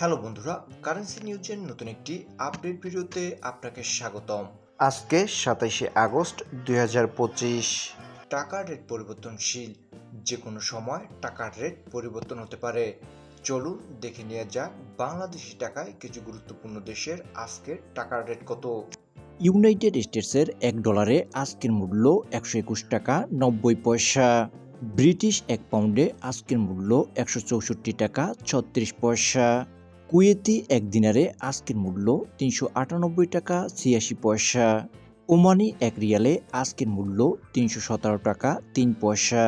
Hello বন্ধুরা currency নিউজের নতুন একটি আপডেট ভিডিওতে আপনাকে স্বাগতম। আজকে সাতাইশে আগস্ট দুই টাকার রেট পরিবর্তনশীল যে কোনো সময় টাকার রেট পরিবর্তন হতে পারে। চলুন দেখে নেওয়া যাক বাংলাদেশি টাকায় কিছু গুরুত্বপূর্ণ দেশের আজকের টাকার রেট কত। ইউনাইটেড স্টেটসের এক ডলারে আজকের মূল্য একশো একুশ টাকা নব্বই পয়সা। ব্রিটিশ এক পাউন্ডে আজকের মূল্য একশো চৌষট্টি টাকা ছত্রিশ পয়সা। কুয়েতি এক দিনারে আজকের মূল্য তিনশো আটানব্বই টাকা ছিয়াশি পয়সা। ওমানি এক রিয়ালে আজকের মূল্য তিনশো সতেরো টাকা তিন পয়সা।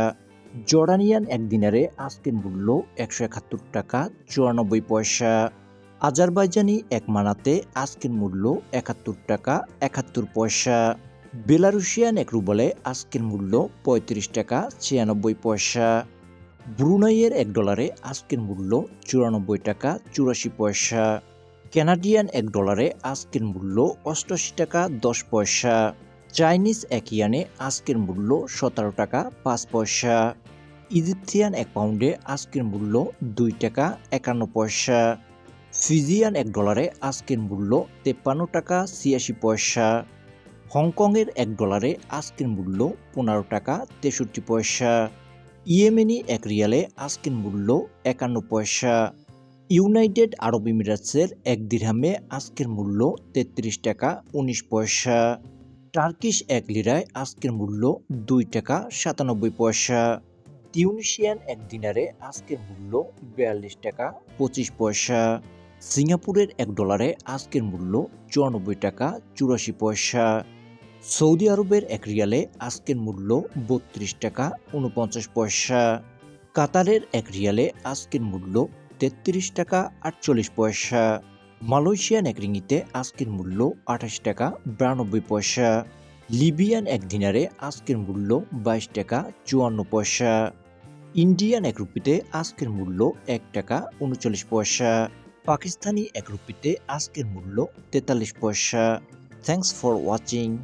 জর্ডানিয়ান এক দিনারে আজকের মূল্য একশো একাত্তর টাকা চুরানব্বই পয়সা। আজারবাইজানি এক মানাতে আজকের মূল্য একাত্তর টাকা একাত্তর পয়সা। বেলারুশিয়ান এক রুবলে আজকের মূল্য পঁয়ত্রিশ টাকা ছিয়ানব্বই পয়সা। ব্রুনাইয়ের এক ডলারে আজকের মূল্য চুরানব্বই টাকা চুরাশি পয়সা। ক্যানাডিয়ান এক ডলারে আজকের মূল্য অষ্টআশি টাকা দশ পয়সা। চাইনিজ এক ইয়ানে আজকের মূল্য সতেরো টাকা পাঁচ পয়সা। ইজিপথিয়ান এক পাউন্ডে আজকের মূল্য দুই টাকা একান্ন পয়সা। ফিজিয়ান এক ডলারে আজকের মূল্য তেপ্পান্ন টাকা ছিয়াশি পয়সা। হংকংয়ের এক ডলারে আজকের মূল্য পনেরো টাকা তেষট্টি পয়সা। ইয়েমেনি এক রিয়ালে আজকের মূল্য একান্ন পয়সা। ইউনাইটেড আরব এমিরাটসের এক দিরহামে আজকের মূল্য তেত্রিশ টাকা উনিশ পয়সা। টার্কিশ এক লিরায় আজকের মূল্য দুই টাকা সাতানব্বই পয়সা। টিউনিশিয়ান এক দিনারে আজকের মূল্য বিয়াল্লিশ টাকা পঁচিশ পয়সা। সিঙ্গাপুরের এক ডলারে আজকের মূল্য চুরানব্বই টাকা চুরাশি পয়সা। সৌদি আরবের এক রিয়ালে আজকের মূল্য বত্রিশ টাকা উনপঞ্চাশ পয়সা। কাতারের এক রিয়ালে আজকের মূল্য তেত্রিশ টাকা আটচল্লিশ পয়সা। মালয়েশিয়ান এক রিঙ্গিতে আজকের মূল্য আঠাশ টাকা বিরানব্বই পয়সা। লিবিয়ান এক দিনারে আজকের মূল্য বাইশ টাকা চুয়ান্ন পয়সা। ইন্ডিয়ান এক রুপিতে আজকের মূল্য এক টাকা উনচল্লিশ পয়সা। পাকিস্তানি এক রুপিতে আজকের মূল্য তেতাল্লিশ পয়সা। Thanks for watching.